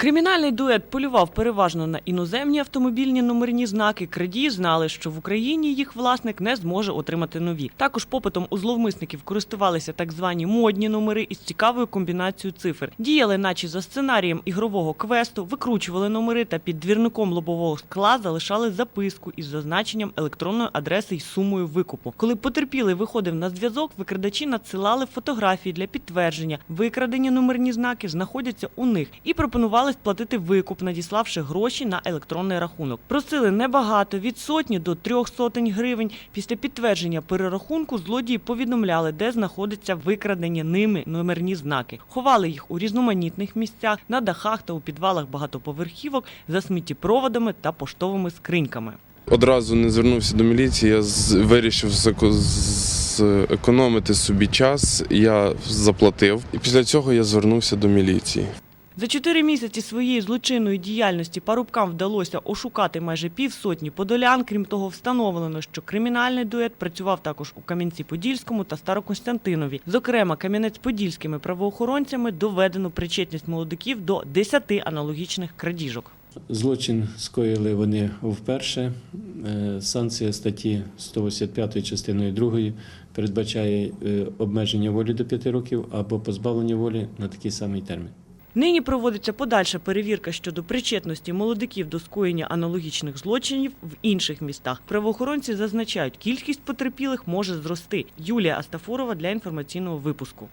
Кримінальний дует полював переважно на іноземні автомобільні номерні знаки. Крадії знали, що в Україні їх власник не зможе отримати нові. Також попитом у зловмисників користувалися так звані модні номери із цікавою комбінацією цифр. Діяли, наче за сценарієм ігрового квесту, викручували номери та під двірником лобового скла залишали записку із зазначенням електронної адреси й сумою викупу. Коли потерпілий виходив на зв'язок, викрадачі надсилали фотографії для підтвердження. Викрадені номерні знаки знаходяться у них і пропонували сплатити викуп, надіславши гроші на електронний рахунок. Просили небагато від сотні до трьох сотень гривень. Після підтвердження перерахунку злодії повідомляли, де знаходяться викрадені ними номерні знаки. Ховали їх у різноманітних місцях, на дахах та у підвалах багатоповерхівок за сміттєпроводами та поштовими скриньками. Одразу не звернувся до міліції, я вирішив зекономити собі час, я заплатив. І після цього я звернувся до міліції. За чотири місяці своєї злочинної діяльності парубкам вдалося ошукати майже півсотні подолян. Крім того, встановлено, що кримінальний дует працював також у Кам'янці-Подільському та Староконстантинові. Зокрема, Кам'янець-Подільськими правоохоронцями доведено причетність молодиків до 10 аналогічних крадіжок. Злочин скоїли вони вперше. Е, Санкція статті 185 частиною 2 передбачає е, обмеження волі до 5 років або позбавлення волі на такий самий термін. Нині проводиться подальша перевірка щодо причетності молодиків до скоєння аналогічних злочинів в інших містах. Правоохоронці зазначають, кількість потерпілих може зрости. Юлія Астафурова для інформаційного випуску.